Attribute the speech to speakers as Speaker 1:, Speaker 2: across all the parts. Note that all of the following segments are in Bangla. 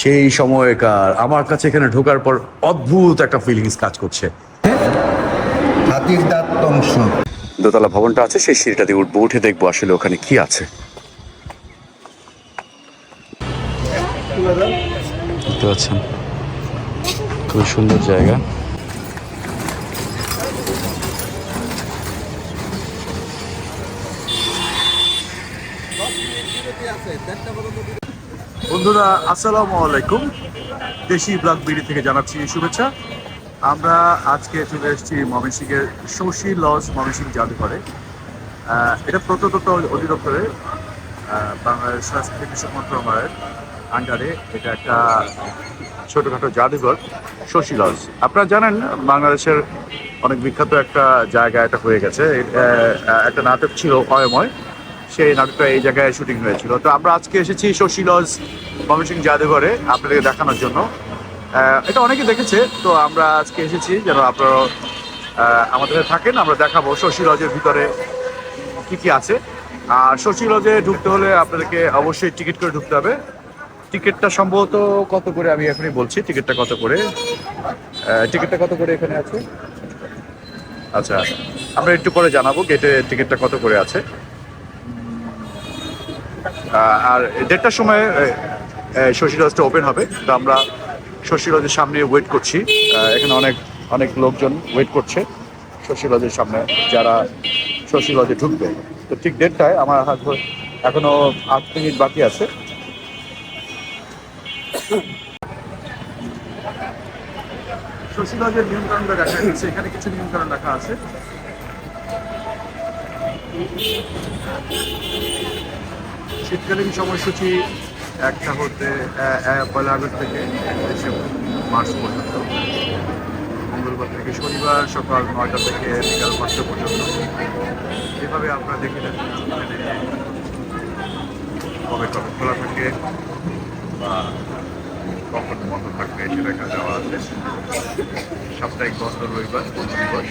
Speaker 1: সেই সময়কার। আমার কাছে এখানে ঢোকার পর অদ্ভুত একটা ফিলিংস কাজ করছে।
Speaker 2: হাতির দাঁত তংশ
Speaker 1: দোতলা ভবনটা আছে সেই সিঁড়িটা দিয়ে উঠবো উঠে দেখব আসলে ওখানে কি আছে। দেখতে পাচ্ছেন? খুব সুন্দর জায়গা। বন্ধুরা, আসসালামু আলাইকুম। দেশি ব্লগ বিডি থেকে জানাচ্ছি শুভেচ্ছা। আমরা আজকে চলে এসেছি ময়মনসিংহের শশী লজ ময়মনসিংহ জাদুঘরে। এটা প্রত্নতত্ত্ব অধিদপ্তরে বাংলাদেশ সংস্কৃতি মন্ত্রণালয়ের আন্ডারে এটা একটা ছোটখাটো জাদুঘর, শশী লজ। আপনারা জানেন, বাংলাদেশের অনেক বিখ্যাত একটা জায়গা এটা হয়ে গেছে। একটা নাটক ছিল অয়ময়। সেই নাটকটা এই জায়গায় শুটিং হয়েছিল। তো আমরা আজকে এসেছি শশী লজ ময়মনসিংহ জাদুঘরে আপনাদেরকে দেখানোর জন্য। এটা অনেকে দেখেছে, তো আমরা আজকে এসেছি যেন আপনারা আমাদের থাকেন, আমরা দেখাবো শশী লজের ভিতরে কি কি আছে। আর শশী লজে ঢুকতে হলে আপনাদেরকে অবশ্যই টিকিট করে ঢুকতে হবে। টিকিটটা সম্ভবত কত করে আমি এখনই বলছি টিকিটটা কত করে? টিকিটটা কত করে এখানে আছে? আচ্ছা আমরা একটু পরে জানাব গেটে টিকিটটা কত করে আছে। আর দেড়টার সময় শশী লজটা ওপেন হবে। তো আমরা শশী লজের সামনে ওয়েট করছি। এখানে অনেক অনেক লোকজন ওয়েট করছে শশী লজের সামনে, যারা শশী লজে ঢুকবে। তো ঠিক দেড়টায় আমার হাত এখনও আট মিনিট বাকি আছে। এখানে কিছু নিয়মকানুন রাখা আছে। শীতকালীন সময়সূচি একটা হতে পয়লা আগস্ট থেকে একত্রিশে মার্চ পর্যন্ত। মঙ্গলবার থেকে শনিবার সকাল নয়টা থেকে বিকাল পাঁচটা পর্যন্ত। এভাবে আপনারা দেখে নেন কবে কবে খোলা থাকে বা কখন বন্ধ থাকবে সেটা এখানে দেওয়া আছে। সাপ্তাহিক বন্ধ রবিবার বন্ধ দিবস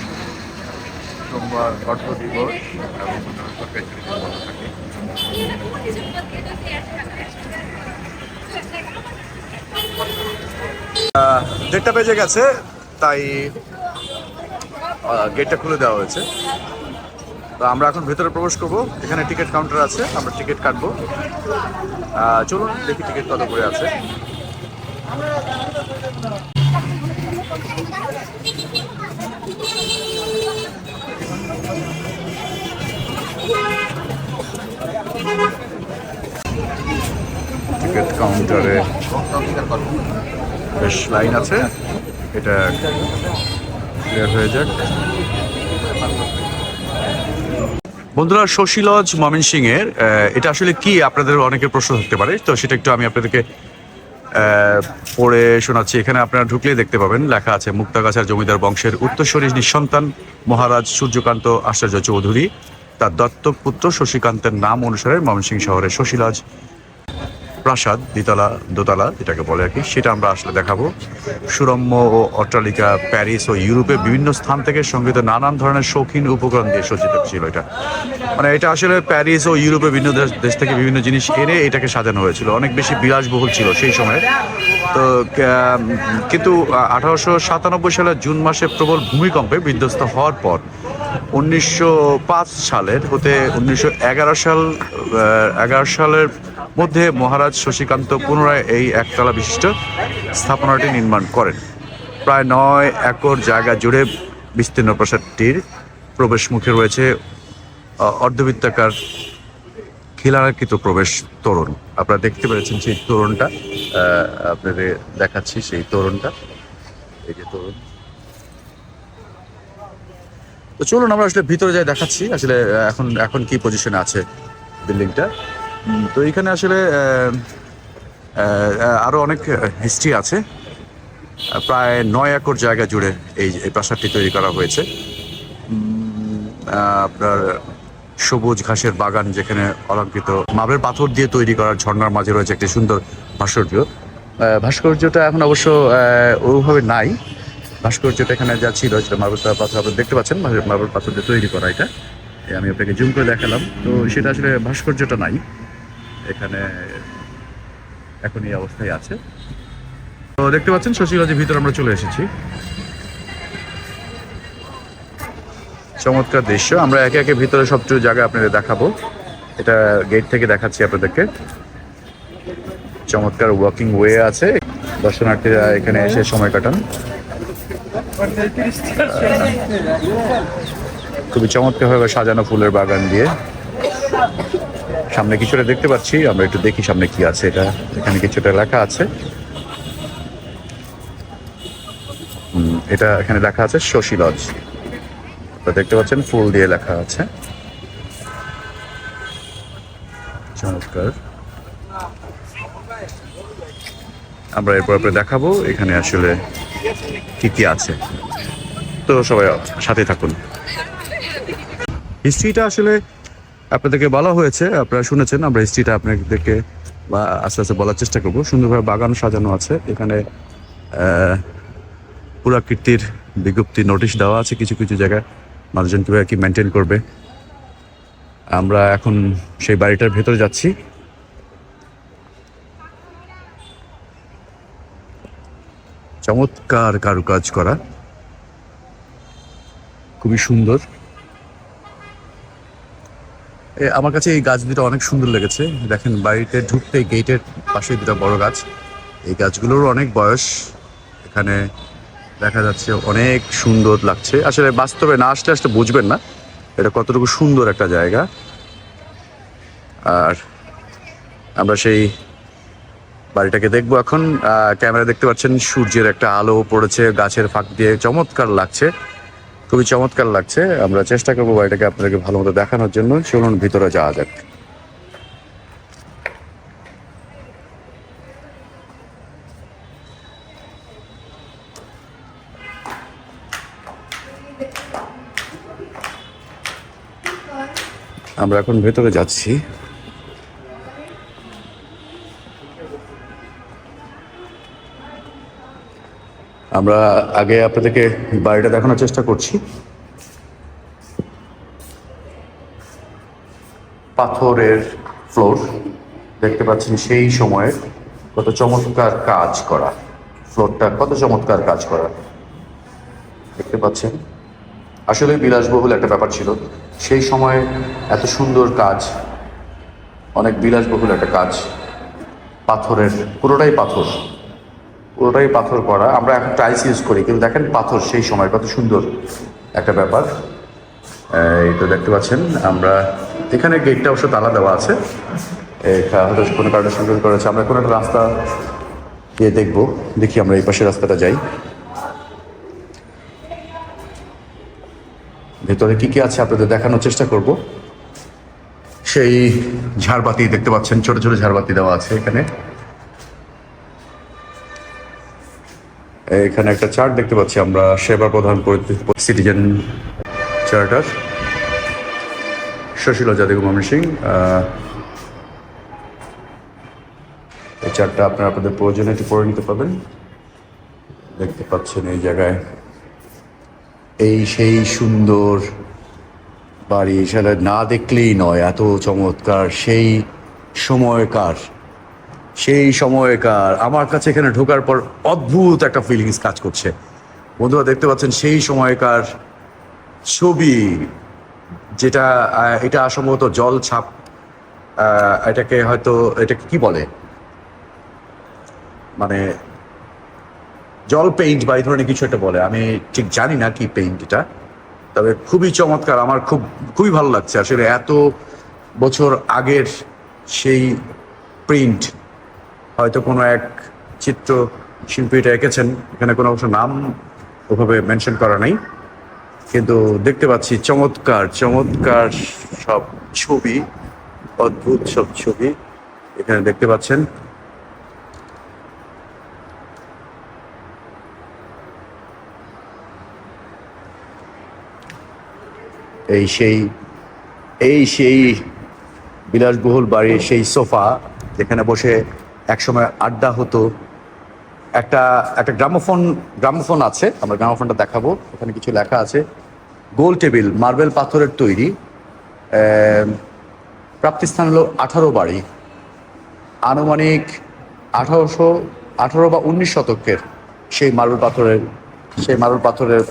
Speaker 1: সোমবার অর্থ দিবস এবং সরকারি বন্ধ থাকে। দেড়টা বেজে গেছে, তাই গেটটা খুলে দেওয়া হয়েছে। তো আমরা এখন ভেতরে প্রবেশ করব, এখানে টিকিট কাউন্টার আছে, আমরা টিকিট কাটবো। চলুন, দেখি টিকিট কত করে আছে। টিকিট কাউন্টারে বেশ লাইন আছে। এটা ক্লিয়ার হয়ে যাক। বন্ধুরা, শশী লজ ময়মনসিং এর এটা আসলে কি? আপনাদের অনেকের প্রশ্ন থাকতে পারে। তো সেটা একটু আমি আপনাদেরকে পড়ে শোনাচ্ছি। এখানে আপনারা ঢুকলেই দেখতে পাবেন, লেখা আছে মুক্তাগাছার জমিদার বংশের উত্তরস্বরী নিঃসন্তান মহারাজ সূর্যকান্ত আশ্চর্য চৌধুরী। তার দত্তক পুত্র শশীকান্তের নাম অনুসারে ময়মনসিংহ শহরে শশী লজ প্রাসাদ, দ্বিতলা, দোতলা, যেটাকে বলে আর কি, সেটা আমরা আসলে দেখাবো। সুরম্য ও অট্টালিকা প্যারিস ও ইউরোপে বিভিন্ন স্থান থেকে সংগৃহীত নানান ধরনের শৌখিন উপকরণ দিয়ে সজ্জিত ছিল এটা। মানে এটা আসলে প্যারিস ও ইউরোপে বিভিন্ন দেশ দেশ থেকে বিভিন্ন জিনিস এনে এটাকে সাজানো হয়েছিল। অনেক বেশি বিলাসবহুল ছিল সেই সময়ে। তো কিন্তু আঠারোশো সাতানব্বই সালের জুন মাসে প্রবল ভূমিকম্পে বিধ্বস্ত হওয়ার পর উনিশশো পাঁচ সালের হতে উনিশশো এগারো সাল এগারো সালের মধ্যে মহারাজ শশীকান্ত পুনরায় এই একতলা বিশিষ্ট স্থাপনাটি নির্মাণ করেন। প্রায় নয় একর জায়গা জুড়ে বিস্তীর্ণ প্রাসাদটির প্রবেশ মুখে রয়েছে অর্ধবৃত্তাকার খিলানাকৃত প্রবেশ তোরণ। আপনারা দেখতে পেরেছেন সেই তোরণটা আপনাদের দেখাচ্ছি সেই তোরণটা। এই যে তোরণ। তো চলুন আমরা আসলে ভিতরে যাই দেখাচ্ছি আসলে এখন এখন কি পজিশনে আছে বিল্ডিংটা তো এখানে আসলে আহ, আহ, আরও অনেক হিস্ট্রি আছে। প্রায় নয় একর জায়গা জুড়ে এই এই প্রাসাদটি তৈরি করা হয়েছে। আপনার সবুজ ঘাসের বাগান যেখানে অলঙ্কৃত মার্বেল পাথর দিয়ে তৈরি করা ঝর্ণার মাঝে রয়েছে একটি সুন্দর ভাস্কর্য। ভাস্কর্যটা এখন অবশ্য ওইভাবে নাই। ভাস্কর্যটা এখানে যা ছিল, সেটা মার্বেল পাথর আপনি দেখতে পাচ্ছেন মার্বেল পাথর দিয়ে তৈরি করা এটা। আমি আপনাকে জুম করে দেখালাম। তো সেটা আসলে ভাস্কর্যটা নাই। এখানে এখন এই অবস্থায় আছে। তো দেখতে পাচ্ছেন শশীলজের ভিতরে আমরা চলে এসেছি। চমৎকার দৃশ্য। আমরা একে একে ভিতরে সবচেয়ে জায়গা আপনাদের দেখাবো। এটা গেট থেকে দেখাচ্ছি আপনাদেরকে। চমৎকার ওয়াকিং ওয়ে আছে। দর্শনার্থীরা এখানে এসে সময় কাটান। খুবই চমৎকারভাবে সাজানো ফুলের বাগান দিয়ে। সামনে কিছুটা দেখতে পাচ্ছি, আমরা একটু দেখি সামনে কি আছে এটা। এখানে কিছুটা লেখা আছে। এটা এখানে লেখা আছে শশী লজ। দেখতে পাচ্ছেন, ফুল দিয়ে লেখা আছে। চমৎকার। আমরা এরপর দেখাবো, এখানে আসলে কি আছে? তো সবাই সাথে থাকুন। হিস্ট্রিটা আসলে আপনাদেরকে বলা হয়েছে আপনারা শুনেছেন আমরা হিস্ট্রিটা আপনাদেরকে বা আস্তে আস্তে বলার চেষ্টা করব। সুন্দরভাবে বাগান সাজানো আছে এখানে আহ, পুরাকীর্তির বিজ্ঞপ্তি নোটিশ দেওয়া আছে কিছু কিছু জায়গায়। মানুষজন কীভাবে কি মেনটেন করবে। আমরা এখন সেই বাড়িটার ভেতরে যাচ্ছি। চমৎকার কারুকাজ করা। খুবই সুন্দর। আমার কাছে এই গাছ দুটো অনেক সুন্দর লেগেছে। দেখেন, বাড়িতে ঢুকতে গেটের পাশে দুটো বড় গাছ। এই গাছগুলোর অনেক বয়স। এখানে দেখা যাচ্ছে অনেক সুন্দর লাগছে। আসলে বাস্তবে না আসলে আসলে বুঝবেন না এটা কতটুকু সুন্দর একটা জায়গা। আর আমরা সেই বাড়িটাকে দেখব এখন। ক্যামেরা দেখতে পাচ্ছেন সূর্যের একটা আলো পড়েছে, গাছের ফাঁক দিয়ে চমৎকার লাগছে, খুবই চমৎকার লাগছে। আমরা চেষ্টা করব বাড়িটাকে আপনাদেরকে ভালো মতো দেখানোর জন্য। চলুন ভিতরে যাওয়া যাক। আমরা এখন ভেতরে যাচ্ছি। আমরা আগে আপনাদেরকে বাড়িটা দেখানোর চেষ্টা করছি। পাথরের ফ্লোর দেখতে পাচ্ছেন সেই সময়ের কত চমৎকার কাজ করা। ফ্লোরটা কত চমৎকার কাজ করা। দেখতে পাচ্ছেন। আসলে বিলাসবহুল একটা ব্যাপার ছিল। সেই সময়ে এত সুন্দর কাজ, অনেক বিলাসবহুল একটা কাজ। পাথরের, পুরোটাই পাথর। পুরোটাই পাথর করা। আমরা এখন টাইলস ইউজ করি, কিন্তু দেখেন পাথর সেই সময়, কত সুন্দর একটা ব্যাপার। এই তো দেখতে পাচ্ছেন, আমরা এখানে গেটটা অবশ্য তালা দেওয়া আছে। কোনো কারণে সুন্দর করেছে। আমরা কোনো একটা রাস্তা দিয়ে দেখব। দেখি আমরা এই পাশে রাস্তাটা যাই। ভেতরে কি কি আছে আপনাদের দেখানোর চেষ্টা করব। সেই ঝাড়বাতি দেখতে পাচ্ছেন, ছোট ছোট ঝাড়বাতি দেওয়া আছে এখানে। এখানে একটা চার্ট দেখতে পাচ্ছি, আমরা সেবা প্রধান সিটিজেন চার্টার সুশীল জাদিগু ময়মন সিং এই চার্টটা আপনারা আপনাদের প্রয়োজনে একটু পড়ে নিতে পারবেন। দেখতে পাচ্ছেন এই জায়গায়, এই সেই সুন্দর বাড়ি, সেটা না দেখলেই নয়, এত চমৎকার, সেই সময়কার সেই সময়কার। আমার কাছে এখানে ঢোকার পর অদ্ভুত একটা ফিলিংস কাজ করছে। বন্ধুরা, দেখতে পাচ্ছেন, সেই সময়কার ছবি, যেটা এটা সম্ভবত জল ছাপ এটাকে হয়তো, এটাকে কি বলে? মানে জল পেইন্ট বা এই ধরনের কিছু একটা বলে। আমি ঠিক জানি না কি পেইন্ট এটা, তবে খুবই চমৎকার। আমার খুব, খুবই ভালো লাগছে। আসলে এত বছর আগের সেই প্রিন্ট হয়তো কোনো এক চিত্র শিল্পী এটা এঁকেছেন, এখানে কোনো অবশ্য নাম ওভাবে মেনশন করা নাই। কিন্তু দেখতে পাচ্ছি চমৎকার চমৎকার সব ছবি, অদ্ভুত সব ছবি এখানে দেখতে পাচ্ছেন। এই সেই এই সেই বিলাসবহুল বাড়ির সেই সোফা, যেখানে বসে একসময় আড্ডা হতো। একটা একটা গ্রামোফোন গ্রামোফোন আছে, আমরা গ্রামোফোনটা দেখাবো। ওখানে কিছু লেখা আছে। গোল টেবিল, মার্বেল পাথরের তৈরি। প্রাপ্তিস্থান হলো আঠারো বাড়ি। আনুমানিক আঠারোশো, আঠারো বা উনিশ শতকের সেই মার্বেল পাথরের, সেই মার্বেল পাথরের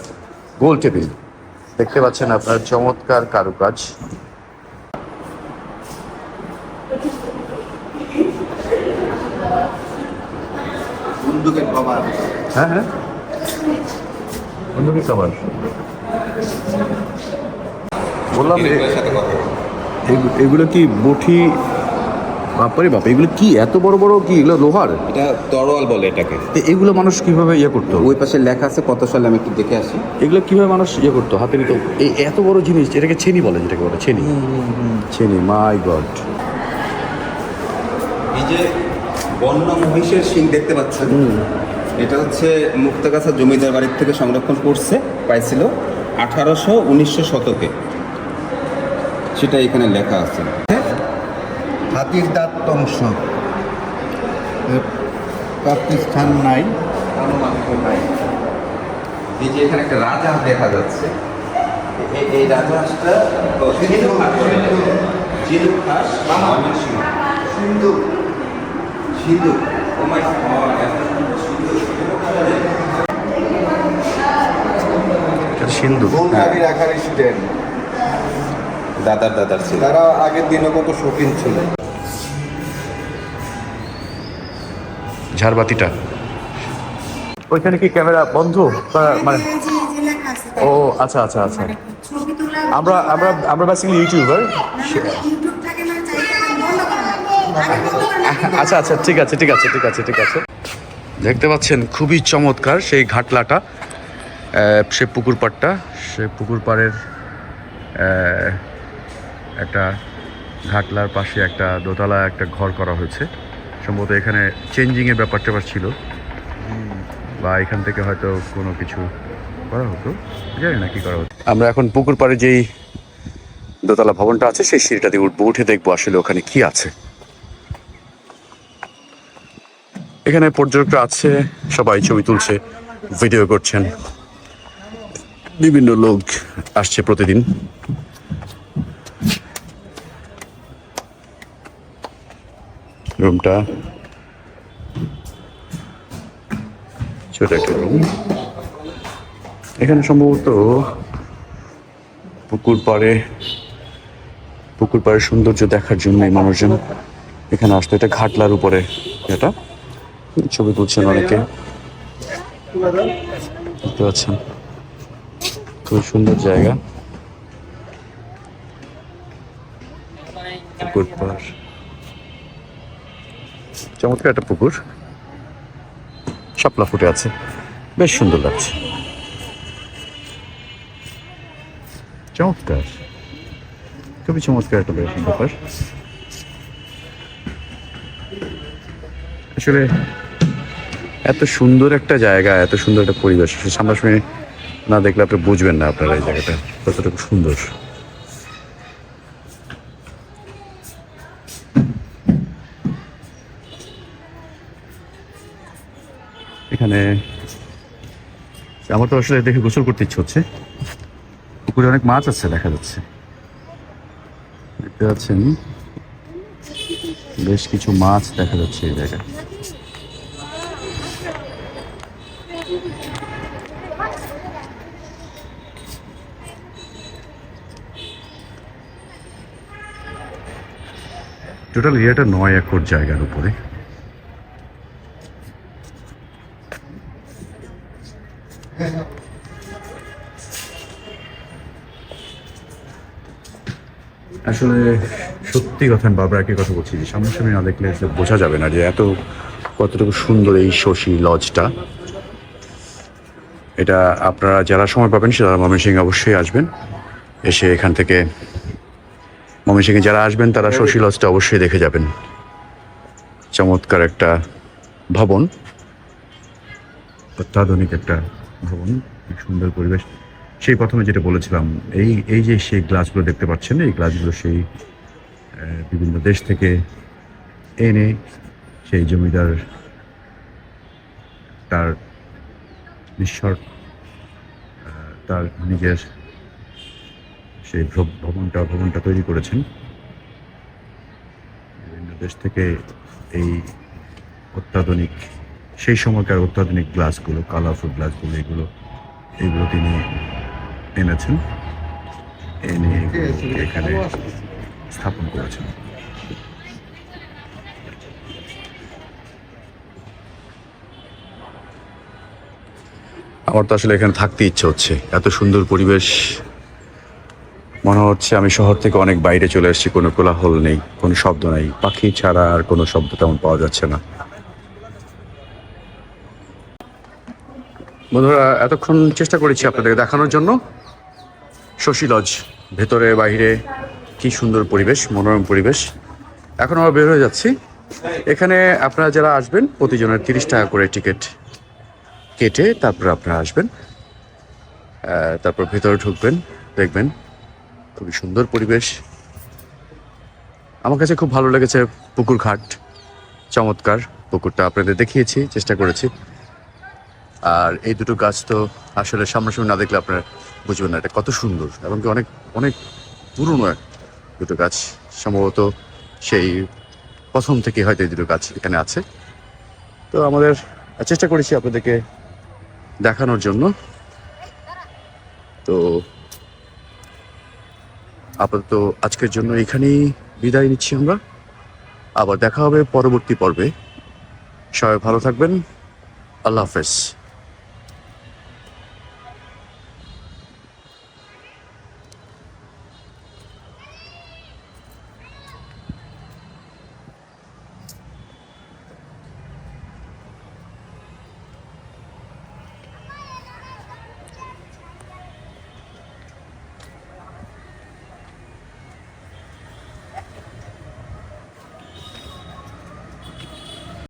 Speaker 1: গোল টেবিল। দেখতে পাচ্ছেন আপনার, চমৎকার কারুকাজ।
Speaker 2: বন্দুকের কভার।
Speaker 1: হ্যাঁ হ্যাঁ। বন্ধুকে খাবার বললাম এগুলো কি বটি বাপারে বাপ এগুলো কি এত বড় বড় কি? এগুলো লোহার?
Speaker 3: এটা তরোয়াল বলে এটাকে।
Speaker 1: তো এগুলো মানুষ কীভাবে ইয়ে করতো?
Speaker 3: ওই পাশে লেখা আছে কত সালে আমি একটু দেখে আসি।
Speaker 1: এগুলো কীভাবে মানুষ ইয়ে করতো? হাতে নিত এই এত বড় জিনিস এটাকে ছেনি বলে যেটাকে বলে ছেনি। ছেনি মাই গড।
Speaker 3: এই যে বন্য মহিষের শিং দেখতে পাচ্ছেন। এটা হচ্ছে মুক্তাগাছা জমিদার বাড়ির থেকে সংরক্ষণ করছে পাইছিল আঠারোশো উনিশশো শতকে। সেটা এখানে লেখা আছে।
Speaker 2: হাতির দাঁত অংশ পাকিস্তান নাই।
Speaker 3: এই যে এখানে একটা রাজা দেখা যাচ্ছে। এই- এই রাজহাঁসটা ও, ঝিনুক হাঁস বলে। হাঁস বা ময়মনসিংহ।
Speaker 2: সিন্ধু।
Speaker 3: সুন্দর সিন্ধু।
Speaker 1: সিন্ধু
Speaker 2: বৌনাগির আকার
Speaker 3: দাদার দাদার ছিল।
Speaker 2: তারা আগের দিনে কত শৌখিন ছিল।
Speaker 1: ঝাড়বাতিটা। ওইখানে কি ক্যামেরা বন্ধ? মানে ও আচ্ছা আচ্ছা আচ্ছা। আমরা আমরা আমরা বেসিক্যালি ইউটিউবার আচ্ছা আচ্ছা ঠিক আছে ঠিক আছে ঠিক আছে ঠিক আছে। দেখতে পাচ্ছেন, খুবই চমৎকার সেই ঘাটলাটা সে পুকুর পাড়টা, সে পুকুর পাড়ের একটা ঘাটলার পাশে একটা দোতলা একটা ঘর করা হয়েছে। সম্ভবত এখানে চেঞ্জিংয়ের ব্যাপার ট্যাপার ছিল। বা এখান থেকে হয়তো কোনো কিছু করা হতো। জানি না কি করা হতো। আমরা এখন পুকুর পাড়ে যেই দোতলা ভবনটা আছে, সেই সিঁড়িটা দিয়ে উঠবো, উঠে দেখব আসলে ওখানে কি আছে। এখানে পর্যটকরা আছে, সবাই ছবি তুলছে, ভিডিও করছেন। বিভিন্ন লোক আসছে প্রতিদিন। রুমটা। ছোট একটা রুম। এখানে সম্ভবত পুকুর পাড়ে, পুকুর পাড়ের সৌন্দর্য দেখার জন্য মানুষজন এখানে আসতো। এটা ঘাটলার উপরে। এটা ছবি তুলছেন অনেকে। দেখতে পাচ্ছেন। খুব সুন্দর জায়গা। পুকুর পাড় চমৎকার একটা পুকুর। শাপলা ফুটে আছে। বেশ সুন্দর লাগছে। চমৎকার। খুবই চমৎকার একটা ব্যাপার। আসলে এত সুন্দর একটা জায়গা, এত সুন্দর একটা পরিবেশ। সামনাসামনি না দেখলে আপনি বুঝবেন না আপনারা এই জায়গাটা। কতটুকু সুন্দর। এখানে আমার তো আসলে দেখে গোসল করতে ইচ্ছে হচ্ছে। পুকুরে অনেক মাছ আছে, দেখা যাচ্ছে। দেখতে পাচ্ছেন? বেশ কিছু মাছ দেখা যাচ্ছে এই জায়গায়। টোটাল এরিয়াটা নয় একর জায়গার উপরে। আসলে সত্যি কথা আমি বারবার একই কথা বলছি যে সামনাসামনি না দেখলে আসলে বোঝা যাবে না যে এত কতটুকু সুন্দর এই শশী লজটা। এটা আপনারা যারা সময় পাবেন সেটা ময়মনসিংহে অবশ্যই আসবেন। এসে এখান থেকে ময়মনসিংহে যারা আসবেন তারা শশী লজটা অবশ্যই দেখে যাবেন। চমৎকার একটা ভবন। অত্যাধুনিক একটা ভবন খুব সুন্দর পরিবেশ। সেই প্রথমে যেটা বলেছিলাম এই এই যে সেই গ্লাসগুলো দেখতে পাচ্ছেন এই গ্লাসগুলো সেই বিভিন্ন দেশ থেকে এনে সেই জমিদার তার নিঃস্বর তার নিজের সেই ভব- ভবনটা ভবনটা তৈরি করেছেন। বিভিন্ন দেশ থেকে এই অত্যাধুনিক, সেই সময়কার অত্যাধুনিক গ্লাসগুলো, কালারফুল গ্লাসগুলো, এগুলো এগুলো তিনি এনেছেন। এনে এখানে স্থাপন করেছেন। আমার তো আসলে এখানে থাকতে ইচ্ছে হচ্ছে। এত সুন্দর পরিবেশ মনে হচ্ছে আমি শহর থেকে অনেক বাইরে চলে এসেছি, কোনো কোলাহল নেই, কোনো শব্দ নেই। পাখি ছাড়া আর কোনো শব্দ তেমন পাওয়া যাচ্ছে না। বন্ধুরা, এতক্ষণ চেষ্টা করেছি আপনাদেরকে দেখানোর জন্য। শশী লজ, ভেতরে, বাইরে, কি সুন্দর পরিবেশ, মনোরম পরিবেশ। এখন আমরা বের হয়ে যাচ্ছি। এখানে আপনারা যারা আসবেন, প্রতিজনের তিরিশ টাকা করে টিকিট কেটে তারপর আপনারা আসবেন। তারপর ভেতরে ঢুকবেন, দেখবেন খুবই সুন্দর পরিবেশ। আমার কাছে খুব ভালো লেগেছে পুকুর ঘাট। চমৎকার পুকুরটা আপনাদের দেখিয়েছি, চেষ্টা করেছি। আর এই দুটো গাছ তো আসলে সামনাসামনি না দেখলে আপনারা বুঝবেন না এটা কত সুন্দর। এবং কি অনেক অনেক পুরনো দুটো গাছ। সম্ভবত সেই প্রথম থেকে হয়তো এই দুটো গাছ এখানে আছে। তো আমাদের চেষ্টা করেছি আপনাদেরকে দেখানোর জন্য। তো আপাতত আজকের জন্য এখানেই বিদায় নিচ্ছি আমরা। আবার দেখা হবে পরবর্তী পর্বে। সবাই ভালো থাকবেন। আল্লাহ হাফেজ।